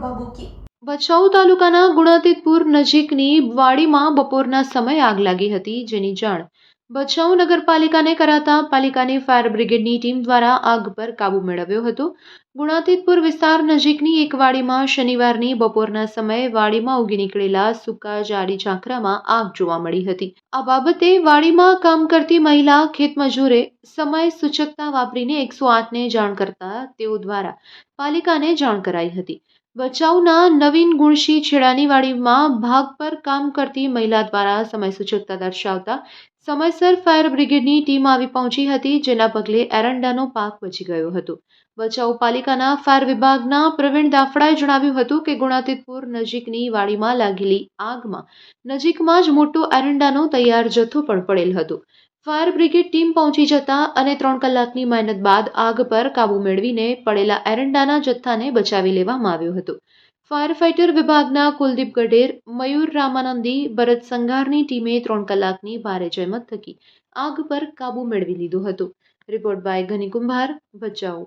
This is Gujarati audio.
ભભૂકી. ભચાઉ તાલુકાના ગુણાતીતપુર નજીકની વાડીમાં બપોરના સમયે આગ લાગી હતી જેની જાણ ભચાઉ નગરપાલિકાને કરાતા પાલિકાની ફાયર બ્રિગેડની ટીમ દ્વારા આગ પર કાબૂ મેળવ્યો હતો. ગુણાતીતપુર વિસ્તાર નજીકની એક વાડીમાં શનિવારની બપોરના સમયે વાડીમાં ઉગી નીકળેલા સૂકા જાડી ઝાંખરામાં આગ જોવા મળી હતી. આ બાબતે વાડીમાં કામ કરતી મહિલા ખેતમજૂરે સમય સૂચકતા વાપરીને એકસો આઠને જાણ કરતા તેઓ દ્વારા પાલિકાને જાણ કરાઈ હતી. ભચાઉના નવીન ગુણશી છેડાની વાડીમાં ભાગ પર કામ કરતી મહિલા દ્વારા સમય સૂચકતા દર્શાવતા સમયસર ફાયર બ્રિગેડની ટીમ આવી પહોંચી હતી, જેના પગલે એરંડાનો પાક બચી ગયો હતો. ભચાઉ પાલિકાના ફાયર વિભાગના પ્રવીણ દાફડાએ જણાવ્યું હતું કે ગુણાતીતપુર નજીકની વાડીમાં લાગેલી આગમાં નજીકમાં જ મોટો એરંડાનો તૈયાર જથ્થો પણ પડેલ હતો. ફાયર બ્રિગેડ ટીમ પહોંચી જતા અને ત્રણ કલાકની મહેનત બાદ આગ પર કાબુ મેળવીને પડેલા એરંડાના જથ્થાને બચાવી લેવામાં આવ્યો હતો. ફાયર ફાઇટર વિભાગના કુલદીપ ગઢેર, મયુર રામાનંદી, ભરત સંઘારની ટીમે ત્રણ કલાકની ભારે જહેમત થકી આગ પર કાબુ મેળવી લીધો હતો. રિપોર્ટ બાય ઘની કુંભાર, ભચાઉ.